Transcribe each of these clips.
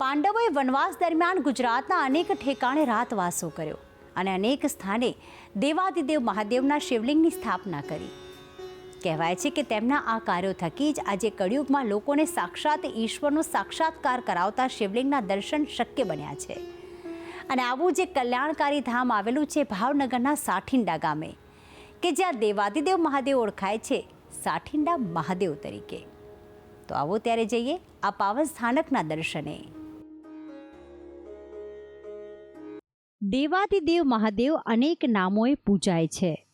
પાંડવોએ વનવાસ દરમિયાન ગુજરાતના અનેક ઠેકાણે રાતવાસો કર્યો અને અનેક સ્થાને દેવાદિદેવ મહાદેવના શિવલિંગની સ્થાપના કરી. કહેવાય છે કે તેમના આ કાર્યો થકી જ આજે કળિયુગમાં લોકોને સાક્ષાત ઈશ્વરનો સાક્ષાત્કાર કરાવતા શિવલિંગના દર્શન શક્ય બન્યા છે. અને આવું જે કલ્યાણકારી ધામ આવેલું છે ભાવનગરના સાઠિંડા ગામે, કે જ્યાં દેવાદિદેવ મહાદેવ ઓળખાય છે સાઠિંડા મહાદેવ તરીકે. તો આવો ત્યારે જઈએ આ પાવન સ્થાનકના દર્શને. દેવાદિદેવ મહાદેવ અનેક નામોએ પૂજાય છે.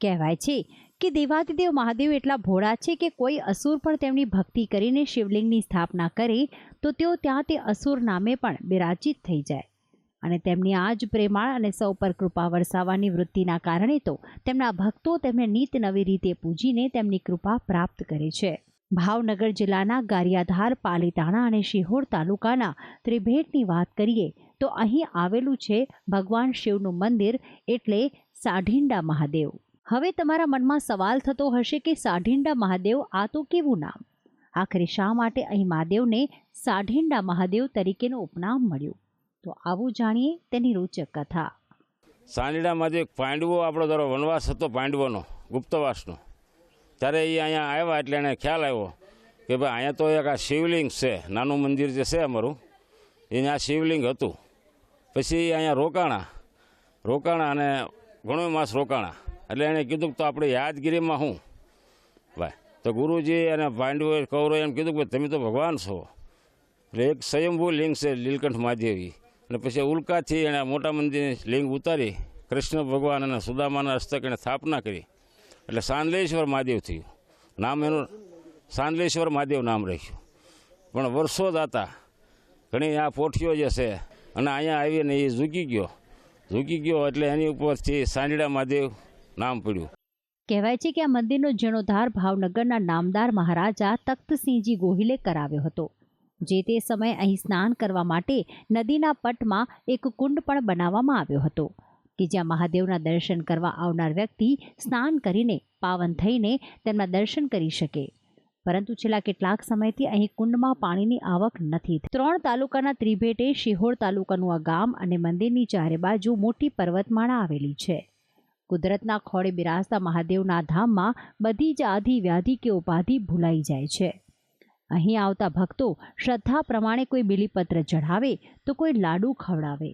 કહેવાય છે કે દેવાદિદેવ મહાદેવ એટલા ભોળા છે કે કોઈ અસુર પણ તેમની ભક્તિ કરીને શિવલિંગની સ્થાપના કરે તો તેઓ ત્યાં તે અસુર નામે પણ બિરાજિત થઈ જાય. અને તેમની આ જ પ્રેમાળ અને સૌ પર કૃપા વરસાવવાની વૃત્તિના કારણે તો તેમના ભક્તો તેમને નીત નવી રીતે પૂજીને તેમની કૃપા પ્રાપ્ત કરે છે. ભાવનગર જિલ્લાના ગારિયાધાર, પાલીતાણા અને શિહોર તાલુકાના ત્રિભેટની વાત કરીએ તો અહીં આવેલું છે ભગવાન શિવનું મંદિર એટલે સાઢિંડા મહાદેવ. હવે તમારા મનમાં સવાલ થતો હશે કે સાઢિંડા મહાદેવ આ તો કેવું નામ? આખરે શા માટે અહીં મહાદેવને સાઢિંડા મહાદેવ તરીકેનું ઉપનામ મળ્યું? તો આવું જાણીએ તેની રોચક કથા. સાંડીડા એક પાંડવો આપણો ધારો વનવાસ હતો, પાંડવોનો, ગુપ્તવાસનો. ત્યારે એ અહીંયા આવ્યા એટલે એને ખ્યાલ આવ્યો કે ભાઈ અહીંયા તો એક આ શિવલિંગ છે, નાનું મંદિર જે છે અમારું આ શિવલિંગ હતું. પછી અહીંયા રોકાણા રોકાણા અને ઘણો માસ રોકાણા. એટલે એણે કીધું તો આપણે યાદગીરીમાં હું? ભાઈ તો ગુરુજી અને પાંડવોએ કૌરવે એમ કીધું કે તમે તો ભગવાન છો. એટલે એક સ્વયંભૂ લિંગ છે લીલકંઠ મહાદેવી અને પછી ઉલ્કાથી એણે મોટા મંદિરની લિંગ ઉતારી, કૃષ્ણ ભગવાન અને સુદામાના હસ્તક એણે સ્થાપના કરી. એટલે સાંદલેશ્વર મહાદેવ થયું. નામ એનું સાંદલેશ્વર મહાદેવ નામ રાખ્યું. પણ વર્ષો દાતા ઘણી આ પોઠીઓ જે છે અને અહીંયા આવીને એ ઝૂકી ગયો. ઝૂકી ગયો એટલે એની ઉપરથી સાંજડા મહાદેવ નામ પડ્યું. કહેવાય છે કે આ મંદિરનો જીર્ણોદ્ધાર ભાવનગરના નામદાર મહારાજા તખ્તસિંહજી ગોહિલે કરાવ્યો હતો, જે તે સમયે અહીં સ્નાન કરવા માટે નદીના પટમાં એક કુંડ પણ બનાવવામાં આવ્યો હતો, કે જ્યાં મહાદેવના દર્શન કરવા આવનાર વ્યક્તિ સ્નાન કરીને, પાવન થઈને તેમના દર્શન કરી શકે. પરંતુ છેલ્લા કેટલાક સમયથી અહીં કુંડમાં પાણીની આવક નથી ત્રણ તાલુકાના ત્રિભેટે શિહોર તાલુકાનું આ ગામ અને મંદિરની ચારે બાજુ મોટી પર્વતમાળા આવેલી છે. કુદરતના ખોળે બિરાજતા મહાદેવના ધામમાં બધી જ આધિ વ્યાધિ કે ઉપાધિ ભૂલાઈ જાય છે. અહીં આવતા ભક્તો શ્રદ્ધા પ્રમાણે કોઈ બિલીપત્ર ચઢાવે તો કોઈ લાડુ ખવડાવે.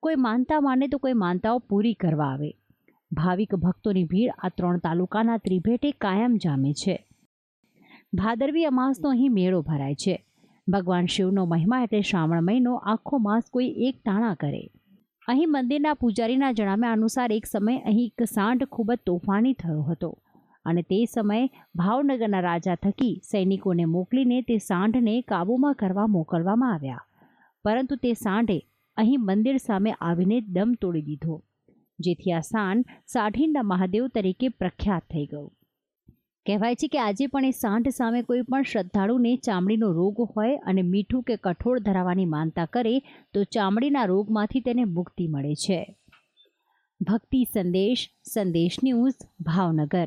કોઈ માનતા માને તો કોઈ માનતાઓ પૂરી કરવા આવે. ભાવિક ભક્તોની ભીડ આ ત્રણ તાલુકાના ત્રિભેટે કાયમ જામે છે. ભાદરવી અમાસનો અહીં મેળો ભરાય છે. ભગવાન શિવનો મહિમા એટલે શ્રાવણ મહિનો આખો માસ કોઈ એક ટાણા કરે. અહીં મંદિરના પૂજારીના જણાવ્યા અનુસાર એક સમય અહીં એક સાંઢ ખૂબ જ તોફાની થયો હતો અને તે સમયે ભાવનગરના રાજા થકી સૈનિકોને મોકલીને તે સાંઢને કાબૂમાં કરવા મોકલવામાં આવ્યા. પરંતુ તે સાંઢે અહીં મંદિર સામે આવીને દમ તોડી દીધો, જેથી આ સાંઢ સાઢિંડા મહાદેવ તરીકે પ્રખ્યાત થઈ ગયું. કહેવાય છે કે આજે પણ એ સાંઠ સામે કોઈ પણ શ્રદ્ધાળુને ચામડીનો રોગ હોય અને મીઠું કે કઠોળ ધરાવવાની માનતા કરે, તો ચામડીના રોગમાંથી તેને મુક્તિ મળે છે. ભક્તિ સંદેશ સંદેશ ન્યૂઝ, ભાવનગર.